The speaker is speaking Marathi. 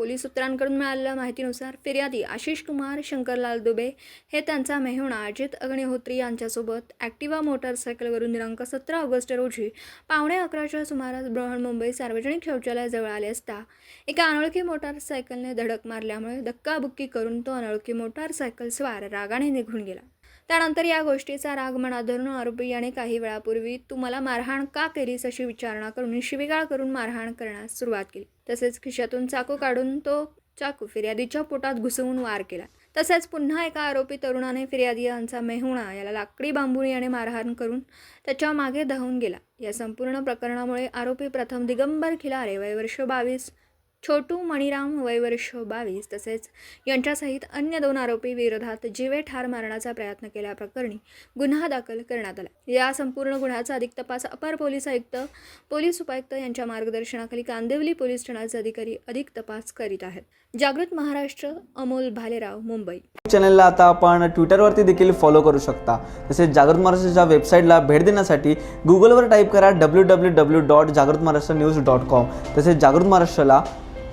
सूत्रांकडून मिळालेल्या माहितीनुसार फिर्यादी आशिष कुमार शंकरलाल दुबे हे त्यांचा मेहुणा अजित अग्निहोत्री यांच्यासोबत ॲक्टिवा मोटारसायकलवरून दिनांक सतरा ऑगस्ट रोजी पावणे अकराच्या सुमारास बृहन्मुंबई सार्वजनिक शौचालयाजवळ आले असता एका अनोळखी मोटारसायकलने धडक मारल्यामुळे धक्काबुक्की करून तो अनोळखी मोटारसायकल स्वार रागाने निघून गेला. त्यानंतर या गोष्टीचा राग मनात धरून आरोपी याने काही वेळापूर्वी तू मला मारहाण का केलीस अशी विचारणा करून शिवीगाळ करून मारहाण करण्यास सुरुवात केली. तसेच खिशातून चाकू काढून तो चाकू फिर्यादीच्या पोटात घुसवून वार केला. तसेच पुन्हा एका आरोपी तरुणाने फिर्यादी यांचा मेहुणा याला लाकडी बांबून याने मारहाण करून त्याच्यामागे धावून गेला. या संपूर्ण प्रकरणामुळे आरोपी प्रथम दिगंबर खिलारे वय वर्ष बावीस छोटू मणिराम वय वर्ष बावीस तसेच यांच्यासहित अन्य दोन आरोपी विरोधात जीवे ठार मारण्याचा प्रयत्न केल्याप्रकरणी गुन्हा दाखल करण्यात आला. या संपूर्ण गुन्ह्याचा अधिक तपास अपर पोलीस आयुक्त पोलीस उपायुक्त यांच्या मार्गदर्शनाखाली कांदिवली पोलीस ठाण्याचे अधिकारी अधिक तपास करीत आहेत. जागृत महाराष्ट्र अमोल भालेराव मुंबई. चॅनलला आता आपण ट्विटरवरती देखील फॉलो करू शकता. तसेच जागृत महाराष्ट्राच्या वेबसाईटला भेट देण्यासाठी गुगलवर टाईप करा डब्ल्यू डब्ल्यू डब्ल्यू डॉट जागृत महाराष्ट्र न्यूज डॉट कॉम तसेच जागृत महाराष्ट्राला